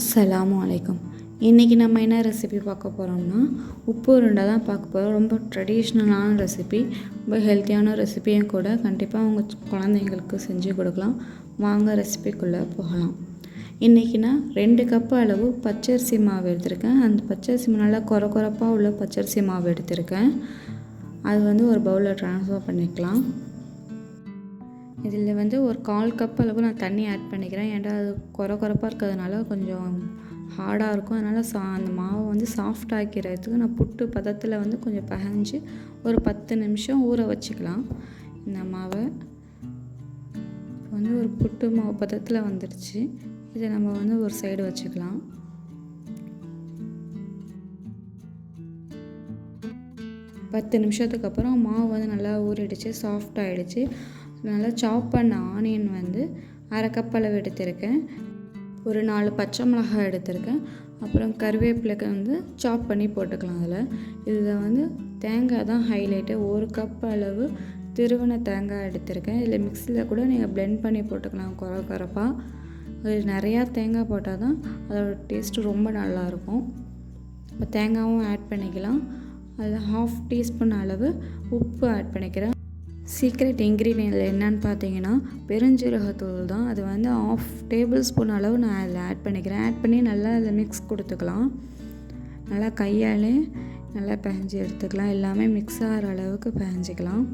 அஸ்ஸலாமு அலைக்கும். இன்றைக்கி நம்ம என்ன ரெசிபி பார்க்க போகிறோம்னா உப்பு உருண்டை தான் பார்க்க போகிறோம் ரொம்ப ட்ரெடிஷ்னலான ரெசிபி ரொம்ப ஹெல்த்தியான ரெசிபியும் கூட கண்டிப்பாக அவங்க குழந்தைங்களுக்கு செஞ்சு கொடுக்கலாம். வாங்க ரெசிபிக்குள்ளே போகலாம். இன்றைக்கினா ரெண்டு கப்பு அளவு பச்சரிசி மாவு எடுத்திருக்கேன். அந்த பச்சரிசி நல்லா குறை குறைப்பாக உள்ள பச்சரிசி மாவு எடுத்திருக்கேன். அது வந்து ஒரு பவுலில் ட்ரான்ஸ்ஃபர் பண்ணிக்கலாம். இதில் வந்து ஒரு கால் கப் அளவு நான் தண்ணி ஆட் பண்ணிக்கிறேன். ஏன்டா அது குறை குறைப்பாக இருக்கிறதுனால கொஞ்சம் ஹார்டாக இருக்கும். அதனால் சா அந்த மாவை வந்து சாஃப்ட் ஆக்கிறதுக்கு நான் புட்டு பதத்தில் வந்து கொஞ்சம் பகஞ்சு ஒரு பத்து நிமிஷம் ஊற வச்சுக்கலாம். இந்த மாவை. இப்போ வந்து ஒரு புட்டு மாவு பதத்தில் வந்துடுச்சு. இதை நம்ம வந்து ஒரு சைடு வச்சுக்கலாம். பத்து நிமிஷத்துக்கு அப்புறம் மாவு வந்து நல்லா ஊறிடுச்சு சாஃப்ட் ஆகிடுச்சு நல்லா சாப் பண்ண ஆனியன் வந்து அரை கப் அளவு எடுத்திருக்கேன். ஒரு நாலு பச்சை மிளகாய் எடுத்திருக்கேன். அப்புறம் கருவேப்பிலைக்கு வந்து சாப் பண்ணி போட்டுக்கலாம் அதில். இதில் வந்து தேங்காய் தான் ஹைலைட்டு ஒரு கப் அளவு திருவன தேங்காய் எடுத்திருக்கேன். இதில் மிக்சியில் கூட நீங்கள் பிளெண்ட் பண்ணி போட்டுக்கலாம் குறை குறைப்பாக இது நிறையா தேங்காய் போட்டால் தான் அதோட டேஸ்ட்டு ரொம்ப நல்லாயிருக்கும் இப்போ தேங்காயும் ஆட் பண்ணிக்கலாம். அதில் ஹாஃப் டீஸ்பூன் அளவு உப்பு ஆட் பண்ணிக்கிறேன். சீக்ரெட் இன்க்ரீடியன்ட் என்னன்னு பார்த்தீங்கன்னா பெருஞ்சீரகத்தூள் தான். அது வந்து ஆஃப் டேபிள் ஸ்பூன் அளவு நான் அதில் ஆட் பண்ணிக்கிறேன். ஆட் பண்ணி நல்லா அதில் மிக்ஸ் கொடுத்துக்கலாம். நல்லா கையாலே நல்லா பிசைஞ்சு எடுத்துக்கலாம். எல்லாமே மிக்ஸ் ஆகிற அளவுக்கு பிசைஞ்சிக்கலாம்.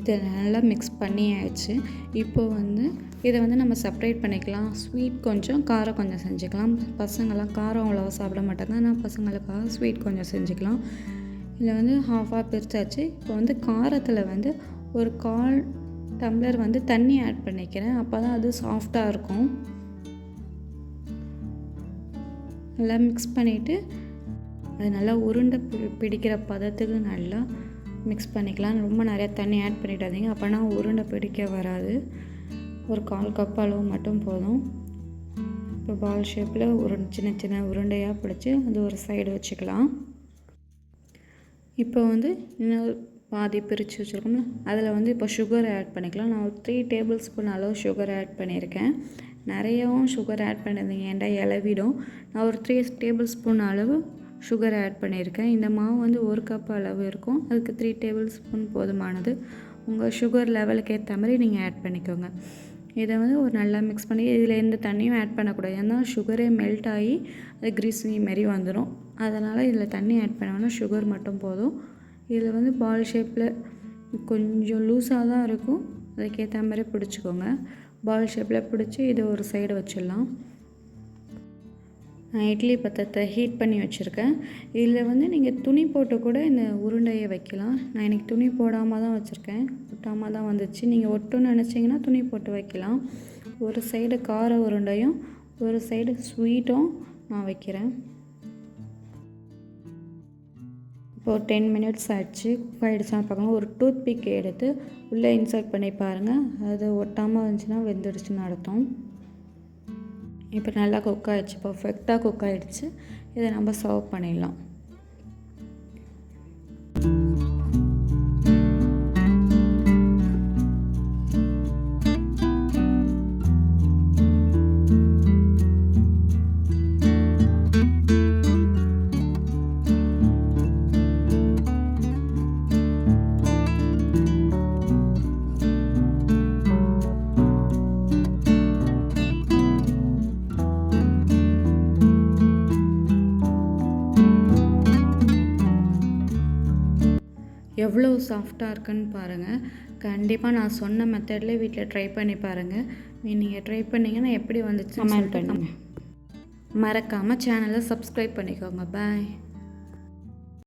இதை நல்லா மிக்ஸ் பண்ணியாயிடுச்சு இப்போது இப்போ வந்து இதை வந்து நம்ம செப்பரேட் பண்ணிக்கலாம். ஸ்வீட் கொஞ்சம் காரம் கொஞ்சம் செஞ்சுக்கலாம். பசங்கள்லாம் காரம் அவ்வளோவா சாப்பிட மாட்டாங்க. ஆனால் பசங்களுக்காக ஸ்வீட் கொஞ்சம் செஞ்சுக்கலாம். இதில் வந்து ஹாஃபாக பிரித்தாச்சு இப்போ வந்து காரத்தில் வந்து ஒரு கால் டம்ளர் வந்து தண்ணி ஆட் பண்ணிக்கிறேன். அப்போ தான் அது சாஃப்டாக இருக்கும். நல்லா மிக்ஸ் பண்ணிவிட்டு அது நல்லா உருண்டை பிடிக்கிற பதத்துக்கு நல்லா மிக்ஸ் பண்ணிக்கலாம். ரொம்ப நிறையா தண்ணி ஆட் பண்ணிடாதீங்க. அப்போனா உருண்டை பிடிக்க வராது. ஒரு கால் கப் அளவு மட்டும் போதும். இப்போ பால் ஷேப்பில் ஒரு சின்ன சின்ன உருண்டையாக பிடிச்சி அது ஒரு சைடு வச்சுக்கலாம். இப்போ வந்து இன்னும் பாதி பிரித்து வச்சுருக்கோம்ல அதில் வந்து இப்போ சுகர் ஆட் பண்ணிக்கலாம். நான் ஒரு த்ரீ டேபிள் ஸ்பூன் அளவு சுகர் ஆட் பண்ணியிருக்கேன். நிறையவும் சுகர் ஆட் பண்ணியிருந்தீங்க ஏன்டா இலவிடும் நான் ஒரு த்ரீ டேபிள் ஸ்பூன் அளவு சுகர் ஆட் பண்ணியிருக்கேன். இந்த மாவு வந்து ஒரு கப் அளவு இருக்கும். அதுக்கு த்ரீ டேபிள் ஸ்பூன் போதுமானது. உங்கள் சுகர் லெவலுக்கு ஏற்ற மாதிரி நீங்கள் ஆட் பண்ணிக்கோங்க. இதை வந்து ஒரு நல்லா மிக்ஸ் பண்ணி இதில் எந்த தண்ணியும் ஆட் பண்ணக்கூடாது. ஏன்னா சுகரே மெல்ட் ஆகி அது கிரீஸி மாரி வந்துடும் அதனால் இதில் தண்ணி ஆட் பண்ண வேணால் சுகர் மட்டும் போதும். இதில் வந்து பால் ஷேப்பில் கொஞ்சம் லூஸாக தான் இருக்கும். அதுக்கேற்ற மாதிரி பிடிச்சிக்கோங்க. பால் ஷேப்பில் பிடிச்சி இதை ஒரு சைடு வச்சிடலாம். நான் இட்லி பத்திரத்தை ஹீட் பண்ணி வச்சுருக்கேன். இதில் வந்து நீங்கள் துணி போட்டு கூட இந்த உருண்டையை வைக்கலாம். நான் எனக்கு துணி போடாமல் தான் வச்சுருக்கேன். ஒட்டாமல் தான் வந்துச்சு. நீங்கள் ஒட்டுன்னு நினச்சிங்கன்னா துணி போட்டு வைக்கலாம். ஒரு சைடு கார உருண்டையும் ஒரு சைடு ஸ்வீட்டும் நான் வைக்கிறேன். இப்போ ஒரு டென் மினிட்ஸ் ஆச்சு. குக் ஆகிடுச்சான்னு பார்க்கணும். ஒரு டூத் பிக் எடுத்து உள்ளே இன்சர்ட் பண்ணி பாருங்கள் அது ஒட்டாமல் இருந்துச்சுன்னா வெந்துடுச்சுன்னு அர்த்தம். இப்போ நல்லா குக் ஆகிடுச்சு பர்ஃபெக்டாக குக் ஆகிடுச்சு இதை நம்ம சர்வ் பண்ணிடலாம். எவ்வளோ சாஃப்டாக இருக்குன்னு பாருங்கள் கண்டிப்பாக நான் சொன்ன மெத்தட்லேயே வீட்டில் ட்ரை பண்ணி பாருங்கள் நீங்கள் ட்ரை பண்ணிங்கன்னா எப்படி வந்துச்சு கமெண்ட் பண்ணுங்கள் மறக்காமல் சேனலை சப்ஸ்கிரைப் பண்ணிக்கோங்க. பாய்